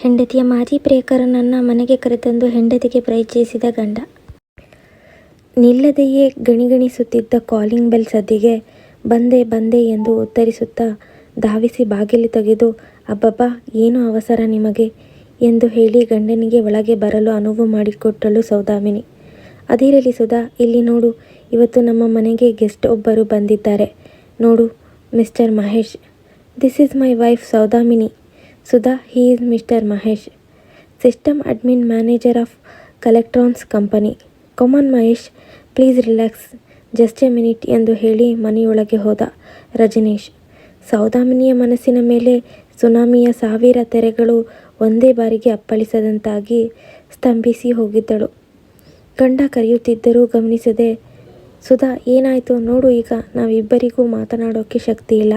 ಹೆಂಡತಿಯ ಮಾಜಿ ಪ್ರಿಯಕರನನ್ನ ಮನೆಗೆ ಕರೆತಂದು ಹೆಂಡತಿಗೆ ಪರಿಚಯಿಸಿದ ಗಂಡ. ನಿಲ್ಲದೆಯೇ ಗಣಿಗಣಿಸುತ್ತಿದ್ದ ಕಾಲಿಂಗ್ ಬೆಲ್ ಸದ್ದಿಗೆ ಬಂದೆ ಬಂದೆ ಎಂದು ಉತ್ತರಿಸುತ್ತಾ ಧಾವಿಸಿ ಬಾಗಿಲು ತೆಗೆದು ಅಬ್ಬಬ್ಬಾ ಏನು ಅವಸರ ನಿಮಗೆ ಎಂದು ಹೇಳಿ ಗಂಡನಿಗೆ ಒಳಗೆ ಬರಲು ಅನುವು ಮಾಡಿಕೊಟ್ಟಳು ಸೌದಾಮಿನಿ. ಅದಿರಲಿ ಸುಧಾ, ಇಲ್ಲಿ ನೋಡು ಇವತ್ತು ನಮ್ಮ ಮನೆಗೆ ಗೆಸ್ಟ್ ಒಬ್ಬರು ಬಂದಿದ್ದಾರೆ ನೋಡು mister Mahesh. This is my wife Saudamini. Sudha he is mister Mahesh, system admin manager of Collectrons company. Come on Mahesh, please relax, just a minute ಎಂದು ಹೇಳಿ ಮನೆಯೊಳಗೆ ಹೋದ ರಜನೀಶ್. ಸೌದಾಮಿನಿಯ ಮನಸ್ಸಿನ ಮೇಲೆ ಸುನಾಮಿಯ ಸಾವಿರ ತೆರೆಗಳು ಒಂದೇ ಬಾರಿಗೆ ಅಪ್ಪಳಿಸದಂತಾಗಿ ಸ್ತಂಭಿಸಿ ಹೋಗಿದ್ದಳು. ಗಂಡ ಕರೆಯುತ್ತಿದ್ದರೂ ಗಮನಿಸದೆ ಸುಧಾ ಏನಾಯಿತು ನೋಡು ಈಗ ನಾವಿಬ್ಬರಿಗೂ ಮಾತನಾಡೋಕ್ಕೆ ಶಕ್ತಿ ಇಲ್ಲ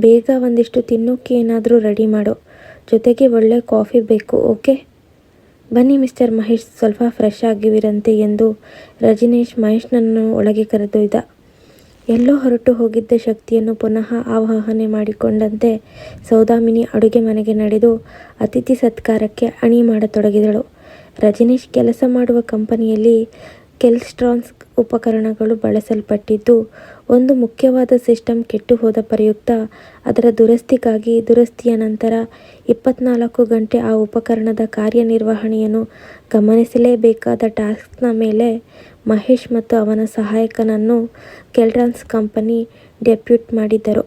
ಬೇಗ ಒಂದಿಷ್ಟು ತಿನ್ನೋಕ್ಕೆ ಏನಾದರೂ ರೆಡಿ ಮಾಡು. ಜೊತೆಗೆ ಒಳ್ಳೆ ಕಾಫಿ ಬೇಕು, ಓಕೆ. ಬನ್ನಿ ಮಿಸ್ಟರ್ ಮಹೇಶ್, ಸ್ವಲ್ಪ ಫ್ರೆಶ್ ಆಗಿವಿರಂತೆ ಎಂದು ರಜನೀಶ್ ಮಹೇಶ್ನನ್ನು ಒಳಗೆ ಕರೆದೊಯ್ದ. ಎಲ್ಲೋ ಹೊರಟು ಹೋಗಿದ್ದ ಶಕ್ತಿಯನ್ನು ಪುನಃ ಆವಾಹನೆ ಮಾಡಿಕೊಂಡಂತೆ ಸೌದಾಮಿನಿ ಅಡುಗೆ ಮನೆಗೆ ನಡೆದು ಅತಿಥಿ ಸತ್ಕಾರಕ್ಕೆ ಅಣಿ ಮಾಡತೊಡಗಿದಳು. ರಜನೀಶ್ ಕೆಲಸ ಮಾಡುವ ಕಂಪನಿಯಲ್ಲಿ ಕೆಲ್ಟ್ರಾನ್ಸ್ ಉಪಕರಣಗಳು ಬಳಸಲ್ಪಟ್ಟಿದ್ದು, ಒಂದು ಮುಖ್ಯವಾದ ಸಿಸ್ಟಮ್ ಕೆಟ್ಟುಹೋದ ಪ್ರಯುಕ್ತ ಅದರ ದುರಸ್ತಿಗಾಗಿ ದುರಸ್ತಿಯ ನಂತರ ಇಪ್ಪತ್ನಾಲ್ಕು ಗಂಟೆ ಆ ಉಪಕರಣದ ಕಾರ್ಯನಿರ್ವಹಣೆಯನ್ನು ಗಮನಿಸಲೇಬೇಕಾದ ಟಾಸ್ಕ್ನ ಮೇಲೆ ಮಹೇಶ್ ಮತ್ತು ಅವನ ಸಹಾಯಕನನ್ನು ಕೆಲ್ಟ್ರಾನ್ಸ್ ಕಂಪನಿ ಡೆಪ್ಯೂಟ್ ಮಾಡಿದ್ದರು.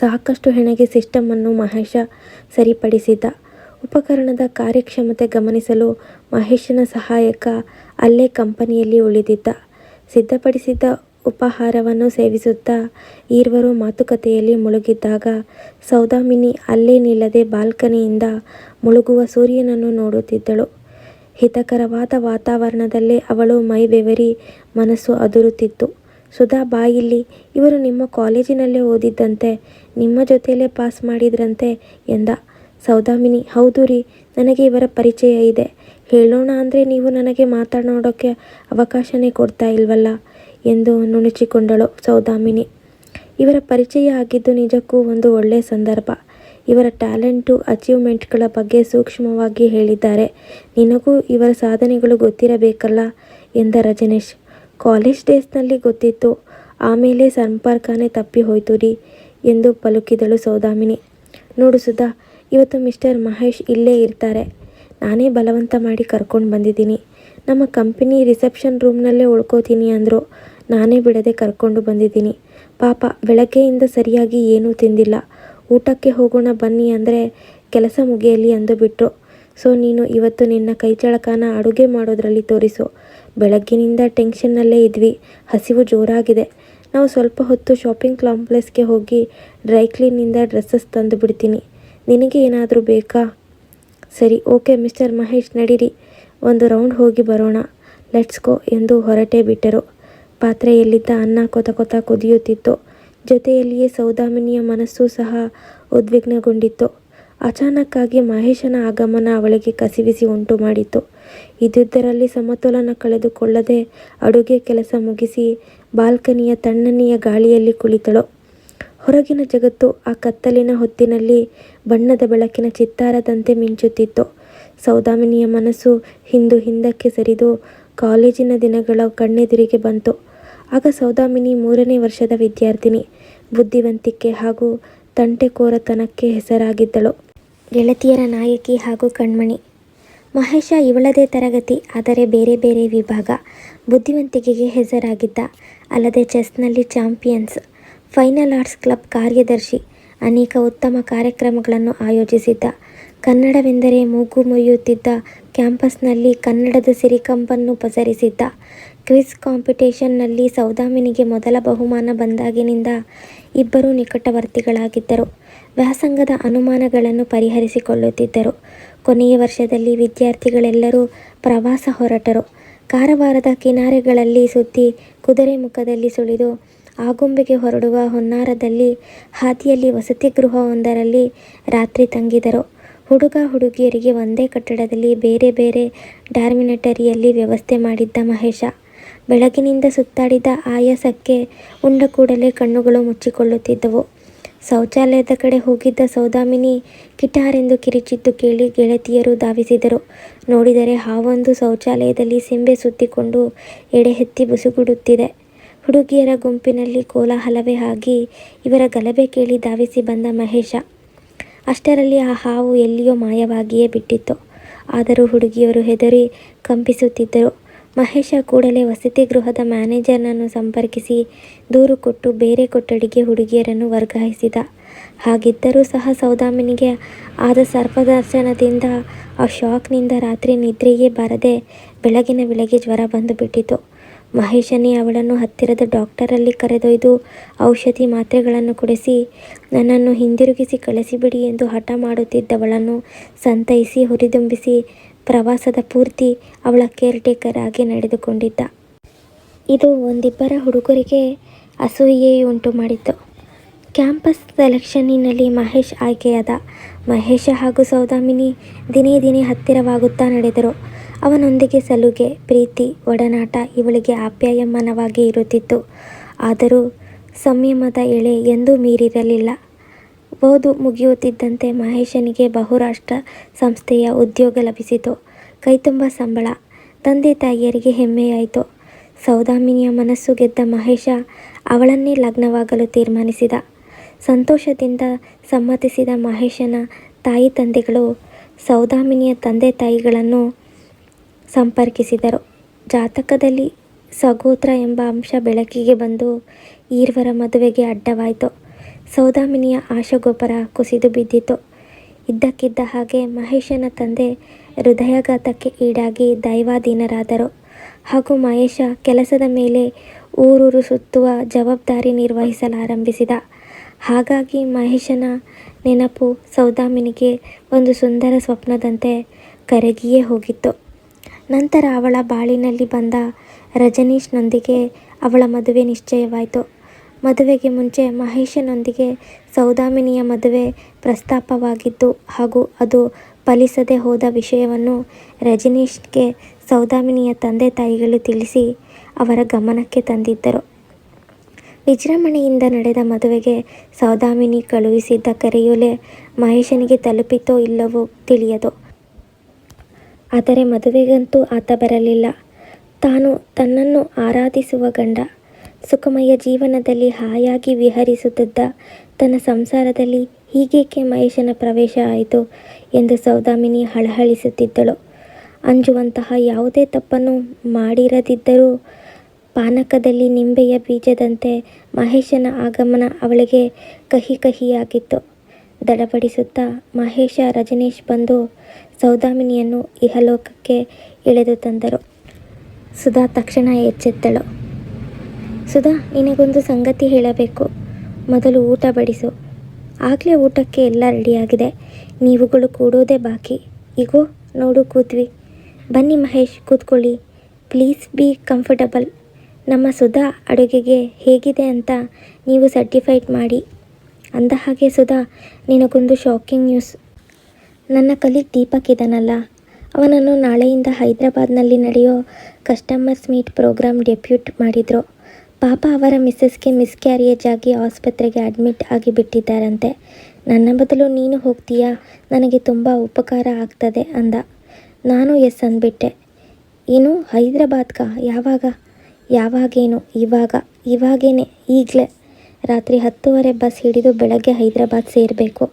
ಸಾಕಷ್ಟು ಹೆಣಗೆ ಸಿಸ್ಟಮ್ ಅನ್ನು ಮಹೇಶ ಸರಿಪಡಿಸಿದ್ದ. ಉಪಕರಣದ ಕಾರ್ಯಕ್ಷಮತೆ ಗಮನಿಸಲು ಮಹೇಶನ ಸಹಾಯಕ ಅಲ್ಲೇ ಕಂಪನಿಯಲ್ಲಿ ಉಳಿದಿದ್ದ. ಸಿದ್ಧಪಡಿಸಿದ್ದ ಉಪಹಾರವನ್ನು ಸೇವಿಸುತ್ತಾ ಈರ್ವರು ಮಾತುಕತೆಯಲ್ಲಿ ಮುಳುಗಿದ್ದಾಗ ಸೌದಾಮಿನಿ ಅಲ್ಲೇ ನಿಲ್ಲದೆ ಬಾಲ್ಕನಿಯಿಂದ ಮುಳುಗುವ ಸೂರ್ಯನನ್ನು ನೋಡುತ್ತಿದ್ದಳು. ಹಿತಕರವಾದ ವಾತಾವರಣದಲ್ಲೇ ಅವಳು ಮೈ ಬೆವರಿ ಮನಸ್ಸು ಅದುರುತ್ತಿತ್ತು. ಸುಧಾ ಬಾ ಇಲ್ಲಿ, ಇವರು ನಿಮ್ಮ ಕಾಲೇಜಿನಲ್ಲೇ ಓದಿದ್ದಂತೆ, ನಿಮ್ಮ ಜೊತೆಯಲ್ಲೇ ಪಾಸ್ ಮಾಡಿದ್ರಂತೆ ಎಂದ. ಸೌದಾಮಿನಿ ಹೌದು ರೀ, ನನಗೆ ಇವರ ಪರಿಚಯ ಇದೆ. ಹೇಳೋಣ ಅಂದರೆ ನೀವು ನನಗೆ ಮಾತನಾಡೋಕ್ಕೆ ಅವಕಾಶನೇ ಕೊಡ್ತಾ ಇಲ್ವಲ್ಲ ಎಂದು ನುಣುಚಿಕೊಂಡಳು ಸೌದಾಮಿನಿ. ಇವರ ಪರಿಚಯ ಆಗಿದ್ದು ನಿಜಕ್ಕೂ ಒಂದು ಒಳ್ಳೆಯ ಸಂದರ್ಭ. ಇವರ ಟ್ಯಾಲೆಂಟು, ಅಚೀವ್ಮೆಂಟ್ಗಳ ಬಗ್ಗೆ ಸೂಕ್ಷ್ಮವಾಗಿ ಹೇಳಿದ್ದಾರೆ. ನಿನಗೂ ಇವರ ಸಾಧನೆಗಳು ಗೊತ್ತಿರಬೇಕಲ್ಲ ಎಂದ ರಜನೀಶ್. ಕಾಲೇಜ್ ಡೇಸ್ನಲ್ಲಿ ಗೊತ್ತಿತ್ತು, ಆಮೇಲೆ ಸಂಪರ್ಕನೇ ತಪ್ಪಿ ಹೋಯ್ತು ರೀ ಎಂದು ಪಲುಕಿದಳು ಸೌದಾಮಿನಿ. ನೋಡು ಸುಧಾ, ಇವತ್ತು ಮಿಸ್ಟರ್ ಮಹೇಶ್ ಇಲ್ಲೇ ಇರ್ತಾರೆ. ನಾನೇ ಬಲವಂತ ಮಾಡಿ ಕರ್ಕೊಂಡು ಬಂದಿದ್ದೀನಿ. ನಮ್ಮ ಕಂಪನಿ ರಿಸೆಪ್ಷನ್ ರೂಮ್ನಲ್ಲೇ ಉಳ್ಕೋತೀನಿ ಅಂದರು ನಾನೇ ಬಿಡದೆ ಕರ್ಕೊಂಡು ಬಂದಿದ್ದೀನಿ. ಪಾಪ ಬೆಳಗ್ಗೆಯಿಂದ ಸರಿಯಾಗಿ ಏನೂ ತಿಂದಿಲ್ಲ. ಊಟಕ್ಕೆ ಹೋಗೋಣ ಬನ್ನಿ ಅಂದರೆ ಕೆಲಸ ಮುಗಿಯಲಿ ಅಂದುಬಿಟ್ರು. ಸೊ ನೀನು ಇವತ್ತು ನಿನ್ನ ಕೈಚಳಕನ ಅಡುಗೆ ಮಾಡೋದ್ರಲ್ಲಿ ತೋರಿಸು. ಬೆಳಗ್ಗಿನಿಂದ ಟೆನ್ಷನ್ನಲ್ಲೇ ಇದ್ವಿ, ಹಸಿವು ಜೋರಾಗಿದೆ. ನಾವು ಸ್ವಲ್ಪ ಹೊತ್ತು ಶಾಪಿಂಗ್ ಕಾಂಪ್ಲೆಕ್ಸ್ಗೆ ಹೋಗಿ ಡ್ರೈ ಕ್ಲೀನಿಂದ ಡ್ರೆಸ್ಸಸ್ ತಂದು ಬಿಡ್ತೀನಿ. ನಿನಗೆ ಏನಾದರೂ ಬೇಕಾ. ಸರಿ ಓಕೆ ಮಿಸ್ಟರ್ ಮಹೇಶ್ ನಡೀರಿ, ಒಂದು ರೌಂಡ್ ಹೋಗಿ ಬರೋಣ. ಲೆಟ್ಸ್ ಗೋ ಎಂದು ಹೊರಟೇ ಬಿಟ್ಟರು. ಪಾತ್ರೆಯಲ್ಲಿದ್ದ ಅನ್ನ ಕೊತ ಕೊತ ಕುದಿಯುತ್ತಿತ್ತು. ಜೊತೆಯಲ್ಲಿಯೇ ಸೌದಾಮಿನಿಯ ಮನಸ್ಸು ಸಹ ಉದ್ವಿಗ್ನಗೊಂಡಿತ್ತು. ಅಚಾನಕ್ಕಾಗಿ ಮಹೇಶನ ಆಗಮನ ಅವಳಿಗೆ ಕಸಿವಿಸಿ ಉಂಟು ಮಾಡಿತ್ತು. ಇದ್ದುದರಲ್ಲಿ ಸಮತೋಲನ ಕಳೆದುಕೊಳ್ಳದೆ ಅಡುಗೆ ಕೆಲಸ ಮುಗಿಸಿ ಬಾಲ್ಕನಿಯ ತಣ್ಣನೆಯ ಗಾಳಿಯಲ್ಲಿ ಕುಳಿತಳು. ಹೊರಗಿನ ಜಗತ್ತು ಆ ಕತ್ತಲಿನ ಹೊತ್ತಿನಲ್ಲಿ ಬಣ್ಣದ ಬೆಳಕಿನ ಚಿತ್ತಾರದಂತೆ ಮಿಂಚುತ್ತಿತ್ತು. ಸೌದಾಮಿನಿಯ ಮನಸ್ಸು ಹಿಂದು ಹಿಂದಕ್ಕೆ ಸರಿದು ಕಾಲೇಜಿನ ದಿನಗಳ ಕಣ್ಣೆದುರಿಗೆ ಬಂತು. ಆಗ ಸೌದಾಮಿನಿ ಮೂರನೇ ವರ್ಷದ ವಿದ್ಯಾರ್ಥಿನಿ. ಬುದ್ಧಿವಂತಿಕೆ ಹಾಗೂ ತಂಟೆಕೋರತನಕ್ಕೆ ಹೆಸರಾಗಿದ್ದಳು. ಗೆಳತಿಯರ ನಾಯಕಿ ಹಾಗೂ ಕಣ್ಮಣಿ. ಮಹೇಶ ಇವಳದೇ ತರಗತಿ, ಆದರೆ ಬೇರೆ ಬೇರೆ ವಿಭಾಗ. ಬುದ್ಧಿವಂತಿಕೆಗೆ ಹೆಸರಾಗಿದ್ದ. ಅಲ್ಲದೆ ಚೆಸ್ನಲ್ಲಿ ಚಾಂಪಿಯನ್ಸ್. ಫೈನ್ ಆರ್ಟ್ಸ್ ಕ್ಲಬ್ ಕಾರ್ಯದರ್ಶಿ. ಅನೇಕ ಉತ್ತಮ ಕಾರ್ಯಕ್ರಮಗಳನ್ನು ಆಯೋಜಿಸಿದ್ದ. ಕನ್ನಡವೆಂದರೆ ಮೂಗು ಮುರಿಯುತ್ತಿದ್ದ ಕ್ಯಾಂಪಸ್ನಲ್ಲಿ ಕನ್ನಡದ ಸಿರಿಕಂಪನ್ನು ಪಸರಿಸಿದ್ದ. ಕ್ವಿಸ್ ಕಾಂಪಿಟೇಷನ್ನಲ್ಲಿ ಸೌದಾಮಿನಿಗೆ ಮೊದಲ ಬಹುಮಾನ ಬಂದಾಗಿನಿಂದ ಇಬ್ಬರೂ ನಿಕಟವರ್ತಿಗಳಾಗಿದ್ದರು. ವ್ಯಾಸಂಗದ ಅನುಮಾನಗಳನ್ನು ಪರಿಹರಿಸಿಕೊಳ್ಳುತ್ತಿದ್ದರು. ಕೊನೆಯ ವರ್ಷದಲ್ಲಿ ವಿದ್ಯಾರ್ಥಿಗಳೆಲ್ಲರೂ ಪ್ರವಾಸ ಹೊರಟರು. ಕಾರವಾರದ ಕಿನಾರೆಗಳಲ್ಲಿ ಸುತ್ತಿ ಕುದುರೆಮುಖದಲ್ಲಿ ಸುಳಿದು ಆಗುಂಬೆಗೆ ಹೊರಡುವ ಹೊನ್ನಾರದಲ್ಲಿ, ಹಾದಿಯಲ್ಲಿ ವಸತಿಗೃಹವೊಂದರಲ್ಲಿ ರಾತ್ರಿ ತಂಗಿದರು. ಹುಡುಗ ಹುಡುಗಿಯರಿಗೆ ಒಂದೇ ಕಟ್ಟಡದಲ್ಲಿ ಬೇರೆ ಬೇರೆ ಡಾರ್ಮಿಟರಿಯಲ್ಲಿ ವ್ಯವಸ್ಥೆ ಮಾಡಿದ್ದ ಮಹೇಶ. ಬೆಳಗಿನಿಂದ ಸುತ್ತಾಡಿದ ಆಯಾಸಕ್ಕೆ ಉಂಡ ಕೂಡಲೇ ಕಣ್ಣುಗಳು ಮುಚ್ಚಿಕೊಳ್ಳುತ್ತಿದ್ದವು. ಶೌಚಾಲಯದ ಕಡೆ ಹೋಗಿದ್ದ ಸೌದಾಮಿನಿ ಕಿಟಾರೆಂದು ಕಿರಿಚಿದ್ದು ಕೇಳಿ ಗೆಳತಿಯರು ಧಾವಿಸಿದರು. ನೋಡಿದರೆ ಹಾವೊಂದು ಶೌಚಾಲಯದಲ್ಲಿ ಸಿಂಬೆ ಸುತ್ತಿಕೊಂಡು ಎಡೆಹೆತ್ತಿ ಬುಸುಗುಡುತ್ತಿದೆ. ಹುಡುಗಿಯರ ಗುಂಪಿನಲ್ಲಿ ಕೋಲಾಹಲವೇ ಆಗಿ ಇವರ ಗಲಭೆ ಕೇಳಿ ಧಾವಿಸಿ ಬಂದ ಮಹೇಶ. ಅಷ್ಟರಲ್ಲಿ ಆ ಹಾವು ಎಲ್ಲಿಯೋ ಮಾಯವಾಗಿಯೇ ಬಿಟ್ಟಿತ್ತು. ಆದರೂ ಹುಡುಗಿಯರು ಹೆದರಿ ಕಂಪಿಸುತ್ತಿದ್ದರು. ಮಹೇಶ ಕೂಡಲೇ ವಸತಿ ಗೃಹದ ಮ್ಯಾನೇಜರ್ನನ್ನು ಸಂಪರ್ಕಿಸಿ ದೂರು ಕೊಟ್ಟು ಬೇರೆ ಕೊಠಡಿಗೆ ಹುಡುಗಿಯರನ್ನು ವರ್ಗಾಯಿಸಿದ. ಹಾಗಿದ್ದರೂ ಸಹ ಸೌದಾಮಿನಿಗೆ ಆದ ಸರ್ಪದರ್ಶನದಿಂದ ಆ ಶಾಕ್ನಿಂದ ರಾತ್ರಿ ನಿದ್ರೆಯೇ ಬಾರದೆ ಬೆಳಗಿನ ಬೆಳಗ್ಗೆ ಜ್ವರ ಬಂದು ಬಿಟ್ಟಿತು. ಮಹೇಶನೇ ಅವಳನ್ನು ಹತ್ತಿರದ ಡಾಕ್ಟರಲ್ಲಿ ಕರೆದೊಯ್ದು ಔಷಧಿ ಮಾತ್ರೆಗಳನ್ನು ಕೊಡಿಸಿ, ನನ್ನನ್ನು ಹಿಂದಿರುಗಿಸಿ ಕಳಿಸಿಬಿಡಿ ಎಂದು ಹಠ ಮಾಡುತ್ತಿದ್ದವಳನ್ನು ಸಂತೈಸಿ ಹುರಿದುಂಬಿಸಿ ಪ್ರವಾಸದ ಪೂರ್ತಿ ಅವಳ ಕೇರ್ ಟೇಕರ್ ಆಗಿ ನಡೆದುಕೊಂಡಿದ್ದ. ಇದು ಒಂದಿಬ್ಬರ ಹುಡುಗರಿಗೆ ಅಸೂಯೆಯುಂಟು ಮಾಡಿತು. ಕ್ಯಾಂಪಸ್ ಸೆಲೆಕ್ಷನ್ನಿನಲ್ಲಿ ಮಹೇಶ್ ಆಯ್ಕೆಯಾದ. ಮಹೇಶ ಹಾಗೂ ಸೌದಾಮಿನಿ ದಿನೇ ದಿನೇ ಹತ್ತಿರವಾಗುತ್ತಾ ನಡೆದರು. ಅವನೊಂದಿಗೆ ಸಲುಗೆ, ಪ್ರೀತಿ, ಒಡನಾಟ ಇವಳಿಗೆ ಆಪ್ಯಾಯಮಾನವಾಗಿ ಇರುತ್ತಿತ್ತು. ಆದರೂ ಸಂಯಮದ ಎಳೆ ಎಂದೂ ಮೀರಿರಲಿಲ್ಲ. ಓದು ಮುಗಿಯುತ್ತಿದ್ದಂತೆ ಮಹೇಶನಿಗೆ ಬಹುರಾಷ್ಟ್ರ ಸಂಸ್ಥೆಯ ಉದ್ಯೋಗ ಲಭಿಸಿತು. ಕೈತುಂಬ ಸಂಬಳ. ತಂದೆ ತಾಯಿಯರಿಗೆ ಹೆಮ್ಮೆಯಾಯಿತು. ಸೌದಾಮಿನಿಯ ಮನಸ್ಸು ಗೆದ್ದ ಮಹೇಶ ಅವಳನ್ನೇ ಲಗ್ನವಾಗಲು ತೀರ್ಮಾನಿಸಿದ. ಸಂತೋಷದಿಂದ ಸಮ್ಮತಿಸಿದ ಮಹೇಶನ ತಾಯಿ ತಂದೆಗಳು ಸೌದಾಮಿನಿಯ ತಂದೆ ತಾಯಿಗಳನ್ನು ಸಂಪರ್ಕಿಸಿದರು. ಜಾತಕದಲ್ಲಿ ಸಗೋತ್ರ ಎಂಬ ಅಂಶ ಬೆಳಕಿಗೆ ಬಂದು ಈರ್ವರ ಮದುವೆಗೆ ಅಡ್ಡವಾಯಿತು ಸೌದಾಮಿನಿಯ ಆಶಗೊಬ್ಬರ ಕುಸಿದು ಬಿದ್ದಿತು. ಇದ್ದಕ್ಕಿದ್ದ ಹಾಗೆ ಮಹೇಶನ ತಂದೆ ಹೃದಯಾಘಾತಕ್ಕೆ ಈಡಾಗಿ ದೈವಾಧೀನರಾದರು. ಹಾಗೂ ಮಹೇಶ ಕೆಲಸದ ಮೇಲೆ ಊರೂರು ಸುತ್ತುವ ಜವಾಬ್ದಾರಿ ನಿರ್ವಹಿಸಲಾರಂಭಿಸಿದ. ಹಾಗಾಗಿ ಮಹೇಶನ ನೆನಪು ಸೌದಾಮಿನಿಗೆ ಒಂದು ಸುಂದರ ಸ್ವಪ್ನದಂತೆ ಕರಗಿಯೇ ಹೋಗಿತ್ತು. ನಂತರ ಅವಳ ಬಾಳಿನಲ್ಲಿ ಬಂದ ರಜನೀಶ್ನೊಂದಿಗೆ ಅವಳ ಮದುವೆ ನಿಶ್ಚಯವಾಯಿತು. ಮದುವೆಗೆ ಮುಂಚೆ ಮಹೇಶನೊಂದಿಗೆ ಸೌದಾಮಿನಿಯ ಮದುವೆ ಪ್ರಸ್ತಾಪವಾಗಿದ್ದು ಹಾಗೂ ಅದು ಫಲಿಸದೆ ಹೋದ ವಿಷಯವನ್ನು ರಜನೀಶ್ಗೆ ಸೌದಾಮಿನಿಯ ತಂದೆ ತಾಯಿಗಳು ತಿಳಿಸಿ ಅವರ ಗಮನಕ್ಕೆ ತಂದಿದ್ದರು. ವಿಜೃಂಭಣೆಯಿಂದ ನಡೆದ ಮದುವೆಗೆ ಸೌದಾಮಿನಿ ಕಳುಹಿಸಿದ್ದ ಕರೆಯೋಲೆ ಮಹೇಶನಿಗೆ ತಲುಪಿತೋ ಇಲ್ಲವೋ ತಿಳಿಯದು. ಆದರೆ ಮದುವೆಗಂತೂ ಆತ ಬರಲಿಲ್ಲ. ತಾನು ತನ್ನನ್ನು ಆರಾಧಿಸುವ ಗಂಡ, ಸುಖಮಯ ಜೀವನದಲ್ಲಿ ಹಾಯಾಗಿ ವಿಹರಿಸುತ್ತಿದ್ದ ತನ್ನ ಸಂಸಾರದಲ್ಲಿ ಹೀಗೇಕೆ ಮಹೇಶನ ಪ್ರವೇಶ ಆಯಿತು ಎಂದು ಸೌದಾಮಿನಿ ಹಳಹಳಿಸುತ್ತಿದ್ದಳು. ಅಂಜುವಂತಹ ಯಾವುದೇ ತಪ್ಪನ್ನು ಮಾಡಿರದಿದ್ದರೂ ಪಾನಕದಲ್ಲಿ ನಿಂಬೆಯ ಬೀಜದಂತೆ ಮಹೇಶನ ಆಗಮನ ಅವಳಿಗೆ ಕಹಿ ಕಹಿಯಾಗಿತ್ತು. ದಡಬಡಿಸುತ್ತಾ ಮಹೇಶ ರಜನೀಶ್ ಬಂದು ಸೌದಾಮಿನಿಯನ್ನು ಇಹಲೋಕಕ್ಕೆ ಎಳೆದು ತಂದರು. ಸುಧಾ ತಕ್ಷಣ ಎಚ್ಚೆತ್ತಳು. ಸುಧಾ, ನಿನಗೊಂದು ಸಂಗತಿ ಹೇಳಬೇಕು. ಮೊದಲು ಊಟ ಬಡಿಸು. ಆಗಲೇ ಊಟಕ್ಕೆ ಎಲ್ಲ ರೆಡಿಯಾಗಿದೆ. ನೀವುಗಳು ಕೂಡೋದೇ ಬಾಕಿ. ಇಗೋ, ನೋಡು ಕೂತ್ವಿ. ಬನ್ನಿ ಮಹೇಶ್, ಕೂತ್ಕೊಳ್ಳಿ. Please be comfortable. ನಮ್ಮ ಸುಧಾ ಅಡುಗೆಗೆ ಹೇಗಿದೆ ಅಂತ ನೀವು ಸರ್ಟಿಫೈಡ್ ಮಾಡಿ. ಅಂದಹಾಗೆ ಸುಧಾ, ನಿನಗೊಂದು ಶಾಕಿಂಗ್ ನ್ಯೂಸ್. ನನ್ನ ಕಲೀಗ್ ದೀಪಕ್ ಇದ್ದಾನಲ್ಲ ಅವನನ್ನು ನಾಳೆಯಿಂದ ಹೈದರಾಬಾದ್ನಲ್ಲಿ ನಡೆಯೋ ಕಸ್ಟಮರ್ಸ್ ಮೀಟ್ ಪ್ರೋಗ್ರಾಮ್ ಡೆಪ್ಯೂಟ್ ಮಾಡಿದರು ಪಾಪ ಅವರ ಮಿಸ್ಸಸ್ಗೆ ಮಿಸ್ ಕ್ಯಾರಿಯೇಜ್ ಆಗಿ ಆಸ್ಪತ್ರೆಗೆ ಅಡ್ಮಿಟ್ ಆಗಿಬಿಟ್ಟಿದ್ದಾರಂತೆ. ನನ್ನ ಬದಲು ನೀನು ಹೋಗ್ತೀಯಾ ನನಗೆ ತುಂಬ ಉಪಕಾರ ಆಗ್ತದೆ ಅಂದ. ನಾನು ಎಸ್ ಅಂದ್ಬಿಟ್ಟೆ. ಏನು ಹೈದರಾಬಾದ್ಗ ಯಾವಾಗ? ಯಾವಾಗೇನು ಇವಾಗ ಇವಾಗೇನೆ, ಈಗ್ಲೇ. ರಾತ್ರಿ ಹತ್ತುವರೆ ಬಸ್ ಹಿಡಿದು ಬೆಳಗ್ಗೆ ಹೈದರಾಬಾದ್ ಸೇರಬೇಕು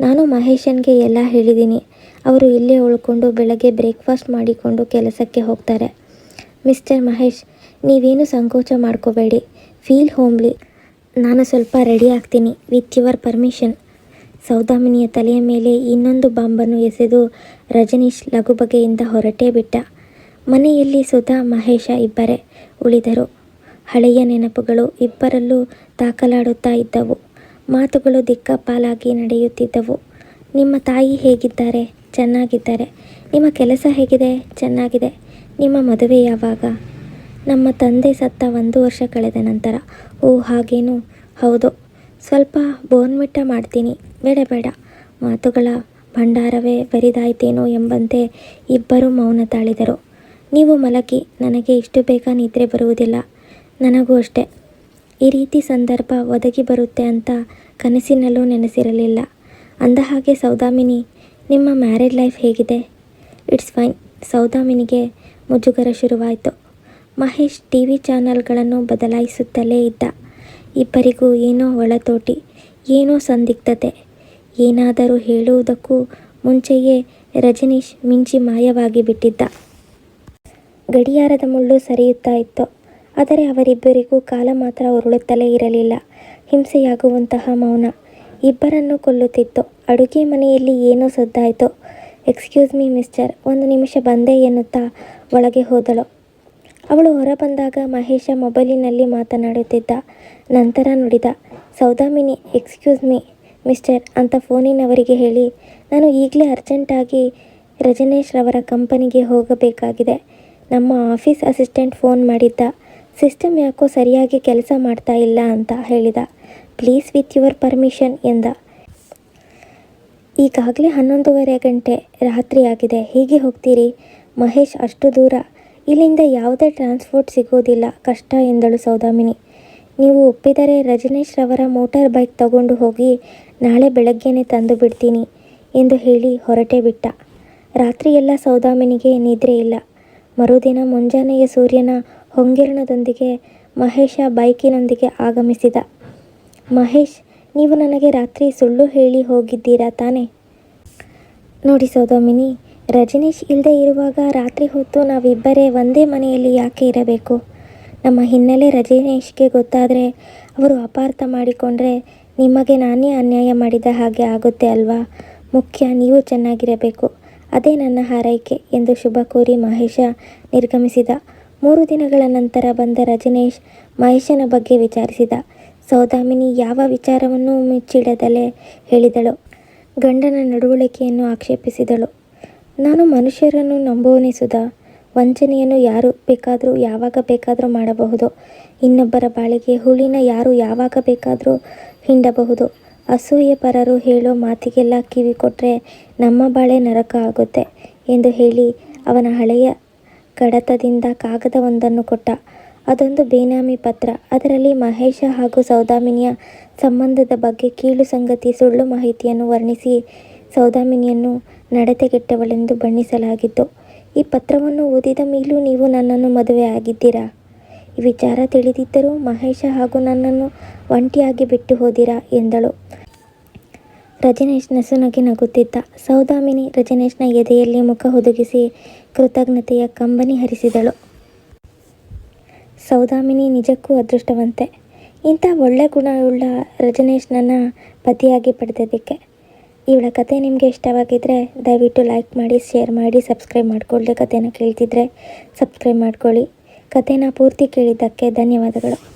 ನಾನು ಮಹೇಶನ್ಗೆ ಎಲ್ಲ ಹೇಳಿದ್ದೀನಿ ಅವರು ಇಲ್ಲೇ ಉಳ್ಕೊಂಡು ಬೆಳಗ್ಗೆ ಬ್ರೇಕ್ಫಾಸ್ಟ್ ಮಾಡಿಕೊಂಡು ಕೆಲಸಕ್ಕೆ ಹೋಗ್ತಾರೆ. ಮಿಸ್ಟರ್ ಮಹೇಶ್ ನೀವೇನು ಸಂಕೋಚ ಮಾಡ್ಕೋಬೇಡಿ. Feel homely. ನಾನು ಸ್ವಲ್ಪ ರೆಡಿ ಆಗ್ತೀನಿ ವಿತ್ ಯುವರ್ ಪರ್ಮಿಷನ್. ಸೌದಾಮಿನಿಯ ತಲೆಯ ಮೇಲೆ ಇನ್ನೊಂದು ಬಾಂಬನ್ನು ಎಸೆದು ರಜನೀಶ್ ಲಘು ಬಗೆಯಿಂದ ಹೊರಟೇ ಬಿಟ್ಟ. ಮನೆಯಲ್ಲಿ ಸುಧಾ, ಮಹೇಶ ಇಬ್ಬರೇ ಉಳಿದರು. ಹಳೆಯ ನೆನಪುಗಳು ಇಬ್ಬರಲ್ಲೂ ತಾಕಲಾಡುತ್ತಾ ಇದ್ದವು. ಮಾತುಗಳು ದಿಕ್ಕಾಪಾಲಾಗಿ ನಡೆಯುತ್ತಿದ್ದವು. ನಿಮ್ಮ ತಾಯಿ ಹೇಗಿದ್ದಾರೆ? ಚೆನ್ನಾಗಿದ್ದಾರೆ. ನಿಮ್ಮ ಕೆಲಸ ಹೇಗಿದೆ? ಚೆನ್ನಾಗಿದೆ. ನಿಮ್ಮ ಮದುವೆ ಯಾವಾಗ? ನಮ್ಮ ತಂದೆ ಸತ್ತ ಒಂದು ವರ್ಷ ಕಳೆದ ನಂತರ. ಓ, ಹಾಗೇನು? ಹೌದು. ಸ್ವಲ್ಪ ಬೋನ್ಮಿಟ್ಟ ಮಾಡ್ತೀನಿ. ಬೇಡ ಬೇಡ. ಮಾತುಗಳ ಭಂಡಾರವೇ ಬರಿದಾಯ್ತೇನೋ ಎಂಬಂತೆ ಇಬ್ಬರು ಮೌನ ತಾಳಿದರು. ನೀವು ಮಲಗಿ. ನನಗೆ ಇಷ್ಟು ಬೇಗ ನಿದ್ರೆ ಬರುವುದಿಲ್ಲ. ನನಗೂ ಅಷ್ಟೇ. ಈ ರೀತಿ ಸಂದರ್ಭ ಒದಗಿ ಬರುತ್ತೆ ಅಂತ ಕನಸಿನಲ್ಲೂ ನೆನೆಸಿರಲಿಲ್ಲ. ಅಂದ ಹಾಗೆ ಸೌದಾಮಿನಿ, ನಿಮ್ಮ ಮ್ಯಾರೇಡ್ ಲೈಫ್ ಹೇಗಿದೆ? It's fine. ಸೌದಾಮಿನಿಗೆ ಮುಜುಗರ ಶುರುವಾಯಿತು. ಮಹೇಶ್ ಟಿ ವಿ ಚಾನಲ್ಗಳನ್ನು ಬದಲಾಯಿಸುತ್ತಲೇ ಇದ್ದ. ಇಬ್ಬರಿಗೂ ಏನೋ ಒಳತೋಟಿ, ಏನೋ ಸಂದಿಗ್ಧತೆ. ಏನಾದರೂ ಹೇಳುವುದಕ್ಕೂ ಮುಂಚೆಯೇ ರಜನೀಶ್ ಮಿಂಚಿ ಮಾಯವಾಗಿ ಬಿಟ್ಟಿದ್ದ. ಗಡಿಯಾರದ ಮುಳ್ಳು ಸರಿಯುತ್ತಾ ಇತ್ತು. ಆದರೆ ಅವರಿಬ್ಬರಿಗೂ ಕಾಲ ಮಾತ್ರ ಉರುಳುತ್ತಲೇ ಇರಲಿಲ್ಲ. ಹಿಂಸೆಯಾಗುವಂತಹ ಮೌನ. ಇಬ್ಬರನ್ನು ಕೊಲ್ಲುತ್ತಿತ್ತು. ಅಡುಗೆ ಮನೆಯಲ್ಲಿ ಏನೋ ಸದ್ದಾಯಿತು. Excuse me mister. ಒಂದು ನಿಮಿಷ ಬಂದೆ ಎನ್ನುತ್ತಾ ಒಳಗೆ ಹೋದಳು. ಅವಳು ಹೊರಬಂದಾಗ ಮಹೇಶ ಮೊಬೈಲಿನಲ್ಲಿ ಮಾತನಾಡುತ್ತಿದ್ದ. ನಂತರ ನುಡಿದ. ಸೌದಾಮಿನಿ ಎಕ್ಸ್ಕ್ಯೂಸ್ ಮೀ ಮಿಸ್ಟರ್ ಅಂತ ಫೋನಿನವರಿಗೆ ಹೇಳಿ, ನಾನು ಈಗಲೇ ಅರ್ಜೆಂಟಾಗಿ ರಜನೇಶ್ ರವರ ಕಂಪನಿಗೆ ಹೋಗಬೇಕಾಗಿದೆ. ನಮ್ಮ ಆಫೀಸ್ ಅಸಿಸ್ಟೆಂಟ್ ಫೋನ್ ಮಾಡಿದ್ದ. ಸಿಸ್ಟಮ್ ಯಾಕೋ ಸರಿಯಾಗಿ ಕೆಲಸ ಮಾಡ್ತಾ ಇಲ್ಲ ಅಂತ ಹೇಳಿದ. ಪ್ಲೀಸ್ ವಿತ್ ಯುವರ್ ಪರ್ಮಿಷನ್, ಎಂದ. ಈಗಾಗಲೇ ಹನ್ನೊಂದೂವರೆ ಗಂಟೆ ರಾತ್ರಿಯಾಗಿದೆ. ಹೀಗೆ ಹೋಗ್ತೀರಿ? ಮಹೇಶ್, ಅಷ್ಟು ದೂರ? ಇಲ್ಲಿಂದ ಯಾವುದೇ ಟ್ರಾನ್ಸ್ಪೋರ್ಟ್ ಸಿಗೋದಿಲ್ಲ. ಕಷ್ಟ, ಎಂದಳು ಸೌದಾಮಿನಿ. ನೀವು ಒಪ್ಪಿದರೆ ರಜನೀಶ್ ರವರ ಮೋಟಾರ್ ಬೈಕ್ ತಗೊಂಡು ಹೋಗಿ ನಾಳೆ ಬೆಳಗ್ಗೆನೇ ತಂದು ಬಿಡ್ತೀನಿ, ಎಂದು ಹೇಳಿ ಹೊರಟೇ ಬಿಟ್ಟ. ರಾತ್ರಿಯೆಲ್ಲ ಸೌದಾಮಿನಿಗೆ ನಿದ್ರೆ ಇಲ್ಲ. ಮರುದಿನ ಮುಂಜಾನೆಯ ಸೂರ್ಯನ ಹೊಂಗಿರಣದೊಂದಿಗೆ ಮಹೇಶ ಬೈಕಿನೊಂದಿಗೆ ಆಗಮಿಸಿದ. ಮಹೇಶ್, ನೀವು ನನಗೆ ರಾತ್ರಿ ಸುಳ್ಳು ಹೇಳಿ ಹೋಗಿದ್ದೀರಾ ತಾನೇ? ನೋಡಿ ಸೌದಾಮಿನಿ ರಜನೀಶ್ ಇಲ್ಲದೆ ಇರುವಾಗ ರಾತ್ರಿ ಹೊತ್ತು ನಾವಿಬ್ಬರೇ ಒಂದೇ ಮನೆಯಲ್ಲಿ ಯಾಕೆ ಇರಬೇಕು? ನಮ್ಮ ಹಿನ್ನೆಲೆ ರಜನೀಶ್ಗೆ ಗೊತ್ತಾದರೆ ಅವರು ಅಪಾರ್ಥ ಮಾಡಿಕೊಂಡ್ರೆ ನಿಮಗೆ ನಾನೇ ಅನ್ಯಾಯ ಮಾಡಿದ ಹಾಗೆ ಆಗುತ್ತೆ ಅಲ್ವಾ? ಮುಖ್ಯ, ನೀವು ಚೆನ್ನಾಗಿರಬೇಕು. ಅದೇ ನನ್ನ ಹಾರೈಕೆ ಎಂದು ಶುಭ ಕೋರಿ ಮಹೇಶ ನಿರ್ಗಮಿಸಿದ. ಮೂರು ದಿನಗಳ ನಂತರ ಬಂದ ರಜನೀಶ್ ಮಹೇಶನ ಬಗ್ಗೆ ವಿಚಾರಿಸಿದ. ಸೌದಾಮಿನಿ ಯಾವ ವಿಚಾರವನ್ನೂ ಮುಚ್ಚಿಡದಲೇ ಹೇಳಿದಳು. ಗಂಡನ ನಡವಳಿಕೆಯನ್ನು ಆಕ್ಷೇಪಿಸಿದಳು. ನಾನು ಮನುಷ್ಯರನ್ನು ನಂಬೋನಿಸುದ ವಂಚನೆಯನ್ನು ಯಾರು ಬೇಕಾದರೂ, ಯಾವಾಗ ಬೇಕಾದರೂ ಮಾಡಬಹುದು. ಇನ್ನೊಬ್ಬರ ಬಾಳಿಗೆ ಹುಳಿನ ಯಾರು ಯಾವಾಗ ಬೇಕಾದರೂ ಹಿಂಡಬಹುದು. ಅಸೂಯೆ ಪರರು ಹೇಳೋ ಮಾತಿಗೆಲ್ಲ ಕಿವಿ ಕೊಟ್ಟರೆ ನಮ್ಮ ಬಾಳೆ ನರಕ ಆಗುತ್ತೆ ಎಂದು ಹೇಳಿ ಅವನ ಹಳೆಯ ಕಡತದಿಂದ ಕಾಗದವೊಂದನ್ನು ಕೊಟ್ಟ. ಅದೊಂದು ಬೇನಾಮಿ ಪತ್ರ. ಅದರಲ್ಲಿ ಮಹೇಶ ಹಾಗೂ ಸೌದಾಮಿನಿಯ ಸಂಬಂಧದ ಬಗ್ಗೆ ಕೀಳು ಸಂಗತಿ, ಸುಳ್ಳು ಮಾಹಿತಿಯನ್ನು ವರ್ಣಿಸಿ ಸೌದಾಮಿನಿಯನ್ನು ನಡತೆಗೆಟ್ಟವಳೆಂದು ಬಣ್ಣಿಸಲಾಗಿತ್ತು. ಈ ಪತ್ರವನ್ನು ಓದಿದ ಮೇಲೂ ನೀವು ನನ್ನನ್ನು ಮದುವೆ ಆಗಿದ್ದೀರಾ? ಈ ವಿಚಾರ ತಿಳಿದಿದ್ದರೂ ಮಹೇಶ ಹಾಗೂ ನನ್ನನ್ನು ಒಂಟಿಯಾಗಿ ಬಿಟ್ಟು ಹೋದಿರಾ ಎಂದಳು. ರಜನೀಶ್ ನಸುನಗೆ ನಗುತ್ತಿದ್ದ. ಸೌದಾಮಿನಿ ರಜನೀಶ್ನ ಎದೆಯಲ್ಲಿ ಮುಖ ಹುದುಗಿಸಿ ಕೃತಜ್ಞತೆಯ ಕಂಬನಿ ಹರಿಸಿದಳು. ಸೌದಾಮಿನಿ ನಿಜಕ್ಕೂ ಅದೃಷ್ಟವಂತೆ. ಇಂಥ ಒಳ್ಳೆ ಗುಣವುಳ್ಳ ರಜನೀಶ್ನನ್ನು ಪತಿಯಾಗಿ ಪಡೆದಿದ್ದಕ್ಕೆ. ಇವಳ ಕತೆ ನಿಮಗೆ ಇಷ್ಟವಾಗಿದ್ದರೆ ದಯವಿಟ್ಟು ಲೈಕ್ ಮಾಡಿ, ಶೇರ್ ಮಾಡಿ, ಸಬ್ಸ್ಕ್ರೈಬ್ ಮಾಡಿಕೊಳ್ಳಿ ಕಥೆನ ಕೇಳ್ತಿದ್ರೆ ಸಬ್ಸ್ಕ್ರೈಬ್ ಮಾಡ್ಕೊಳ್ಳಿ. ಕಥೆನ ಪೂರ್ತಿ ಕೇಳಿದ್ದಕ್ಕೆ ಧನ್ಯವಾದಗಳು.